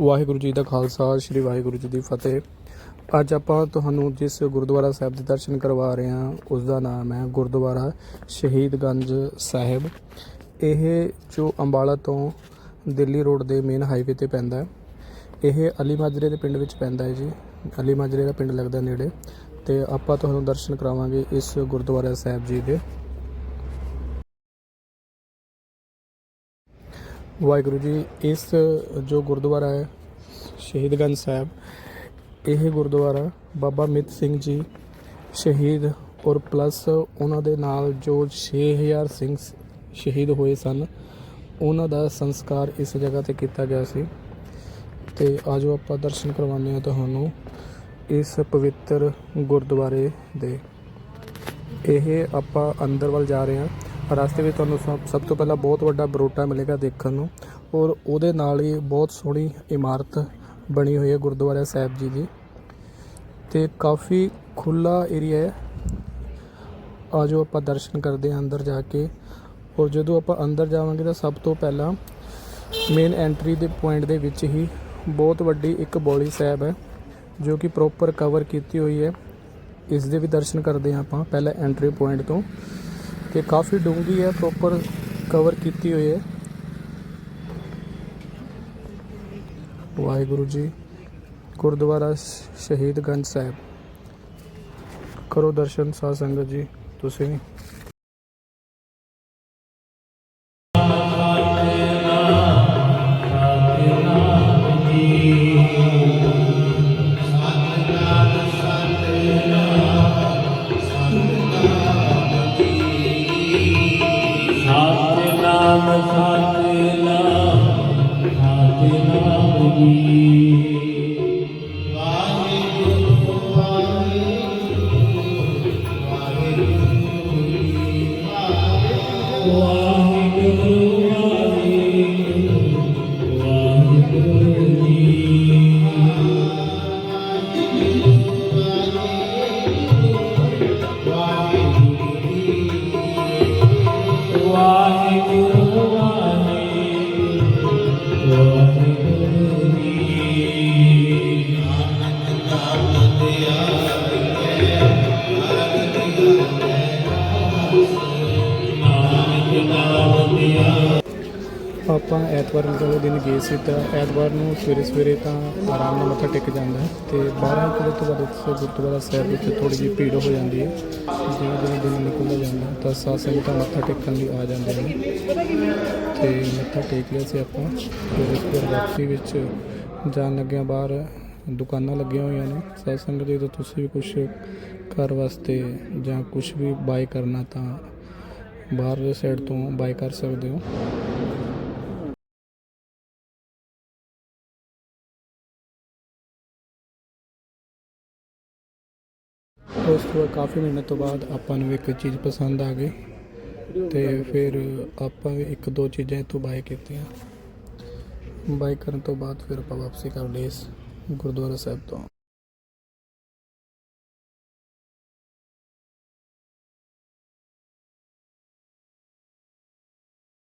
ਵਾਹਿਗੁਰੂ ਜੀ ਦਾ ਖਾਲਸਾ, ਸ੍ਰੀ ਵਾਹਿਗੁਰੂ ਜੀ ਦੀ ਫਤਿਹ। ਅੱਜ ਆਪਾਂ ਤੁਹਾਨੂੰ ਜਿਸ ਗੁਰਦੁਆਰਾ ਸਾਹਿਬ ਦੇ ਦਰਸ਼ਨ ਕਰਵਾ ਰਹੇ ਹਾਂ ਉਸ ਦਾ ਨਾਮ ਹੈ ਗੁਰਦੁਆਰਾ ਸ਼ਹੀਦਗੰਜ ਸਾਹਿਬ। ਇਹ ਜੋ ਅੰਬਾਲਾ ਤੋਂ ਦਿੱਲੀ ਰੋਡ ਦੇ ਮੇਨ ਹਾਈਵੇ ਤੇ ਪੈਂਦਾ ਹੈ, ਇਹ ਅਲੀ ਮਾਜਰੇ ਦੇ ਪਿੰਡ ਵਿੱਚ ਪੈਂਦਾ ਹੈ ਜੀ। ਅਲੀ ਮਾਜਰੇ ਦਾ ਪਿੰਡ ਲੱਗਦਾ ਨੇੜੇ, ਤੇ ਆਪਾਂ ਤੁਹਾਨੂੰ ਦਰਸ਼ਨ ਕਰਾਵਾਂਗੇ ਇਸ ਗੁਰਦੁਆਰਾ ਸਾਹਿਬ ਜੀ ਦੇ। ਵਾਹਿਗੁਰੂ ਜੀ, ਇਸ ਜੋ ਗੁਰਦੁਆਰਾ ਹੈ ਸ਼ਹੀਦਗੰਜ ਸਾਹਿਬ, ਇਹ ਗੁਰਦੁਆਰਾ ਬਾਬਾ ਮਿੱਤ ਸਿੰਘ ਜੀ, ਸ਼ਹੀਦ ਔਰ ਪਲੱਸ ਉਹਨਾਂ ਦੇ ਨਾਲ ਜੋ 6000 ਸਿੰਘ ਸ਼ਹੀਦ ਹੋਏ ਸਨ, ਉਹਨਾਂ ਦਾ ਸੰਸਕਾਰ ਇਸ ਜਗ੍ਹਾ ਤੇ ਕੀਤਾ ਗਿਆ ਸੀ। ਤੇ ਆਜੋ ਆਪਾਂ ਦਰਸ਼ਨ ਕਰਵਾਉਂਦੇ ਹਾਂ ਤੁਹਾਨੂੰ ਇਸ ਪਵਿੱਤਰ ਗੁਰਦੁਆਰੇ ਦੇ। ਇਹ ਆਪਾਂ ਅੰਦਰ ਵੱਲ ਜਾ ਰਹੇ ਹਾਂ। ਰਸਤੇ ਵਿੱਚ ਤੁਹਾਨੂੰ ਸਭ ਸਭ ਤੋਂ ਪਹਿਲਾਂ ਬਹੁਤ ਵੱਡਾ ਬਰੋਟਾ ਮਿਲੇਗਾ ਦੇਖਣ ਨੂੰ। ਔਰ ਉਹਦੇ ਨਾਲ ਹੀ ਬਹੁਤ ਸੋਹਣੀ ਇਮਾਰਤ ਬਣੀ ਹੋਈ ਹੈ ਗੁਰਦੁਆਰਾ ਸਾਹਿਬ ਜੀ ਦੀ। ਤੇ ਕਾਫੀ ਖੁੱਲਾ ਏਰੀਆ ਹੈ। ਆਜੋ ਆਪਾਂ ਦਰਸ਼ਨ ਕਰਦੇ ਹਾਂ ਅੰਦਰ ਜਾ ਕੇ। ਔਰ ਜਦੋਂ ਆਪਾਂ ਅੰਦਰ ਜਾਵਾਂਗੇ ਤਾਂ ਸਭ ਤੋਂ ਪਹਿਲਾਂ ਮੇਨ ਐਂਟਰੀ ਦੇ ਪੁਆਇੰਟ ਦੇ ਵਿੱਚ ਹੀ ਬਹੁਤ ਵੱਡੀ ਇੱਕ ਬੋਲੀ ਸਾਹਿਬ ਹੈ, ਜੋ ਕਿ ਪ੍ਰੋਪਰ ਕਵਰ ਕੀਤੀ ਹੋਈ ਹੈ। ਇਸ ਦੇ ਵੀ ਦਰਸ਼ਨ ਕਰਦੇ ਹਾਂ ਆਪਾਂ ਪਹਿਲਾਂ ਐਂਟਰੀ ਪੁਆਇੰਟ ਤੋਂ। ਤੇ ਕਾਫੀ ਡੂੰਘੀ ਹੈ ਪ੍ਰੋਪਰ ਕਵਰ ਕੀਤੀ ਹੋਈ ਹੈ। ਵਾਹਿਗੁਰੂ ਜੀ, ਗੁਰਦੁਆਰਾ ਸ਼- ਸ਼ਹੀਦਗੰਜ ਸਾਹਿਬ। ਕਰੋ ਦਰਸ਼ਨ ਸਾਧ ਸੰਗਤ ਜੀ, ਤੁਸੀਂ ਵਾਹਿਗੁਰੂ ਆਪਾਂ ਐਤਵਾਰ ਨੂੰ ਵਾਲੇ ਦਿਨ ਗਏ ਸੀ ਤਾਂ ਐਤਵਾਰ ਨੂੰ ਸਵੇਰੇ ਸਵੇਰੇ ਤਾਂ ਆਰਾਮ ਨਾਲ ਮੱਥਾ ਟੇਕ ਜਾਂਦਾ ਹੈ ਤੇ 12 ਵਜੇ ਤੋਂ ਬਾਅਦ ਇੱਥੇ ਗੁਰਦੁਆਰਾ ਸਾਹਿਬ ਵਿੱਚ ਥੋੜੀ ਜਿਹੀ ਭੀੜ ਹੋ ਜਾਂਦੀ ਹੈ। ਜਿਵੇਂ ਜਿਵੇਂ ਦਿਨ ਨਿਕਲਦਾ ਜਾਂਦਾ ਤਾਂ ਸਾਧ ਸੰਗਤਾਂ ਮੱਥਾ ਟੇਕਣ ਲਈ ਆ ਜਾਂਦੇ ਨੇ। ਤੇ ਮੱਥਾ ਟੇਕ ਲਿਆ ਸੀ ਆਪਾਂ। ਫਿਰ ਇਸ ਵਾਪਸੀ ਵਿੱਚ ਜਾਣ ਲੱਗਿਆਂ ਬਾਹਰ ਦੁਕਾਨਾਂ ਲੱਗੀਆਂ ਹੋਈਆਂ ਨੇ। ਸਾਧ ਸੰਗਤ ਜਦੋਂ ਤੁਸੀਂ ਵੀ ਕੁਝ ਘਰ ਵਾਸਤੇ ਜਾਂ ਕੁਝ ਵੀ ਬਾਈ ਕਰਨਾ ਤਾਂ ਬਾਹਰਲੇ ਸਾਈਡ ਤੋਂ ਬਾਈ ਕਰ ਸਕਦੇ ਹੋ। ਉਸ ਤੋਂ ਬਾਅਦ ਕਾਫੀ ਮਿਹਨਤ ਤੋਂ ਬਾਅਦ ਆਪਾਂ ਨੂੰ ਇੱਕ ਚੀਜ਼ ਪਸੰਦ ਆ ਗਈ ਤੇ ਫਿਰ ਆਪਾਂ ਵੀ ਇੱਕ ਦੋ ਚੀਜ਼ਾਂ ਇੱਥੋਂ ਬਾਏ ਕੀਤੀਆਂ। ਬਾਏ ਕਰਨ ਤੋਂ ਬਾਅਦ ਫਿਰ ਆਪਾਂ ਵਾਪਸੀ ਕਰ ਲਏ ਇਸ ਗੁਰਦੁਆਰਾ ਸਾਹਿਬ ਤੋਂ।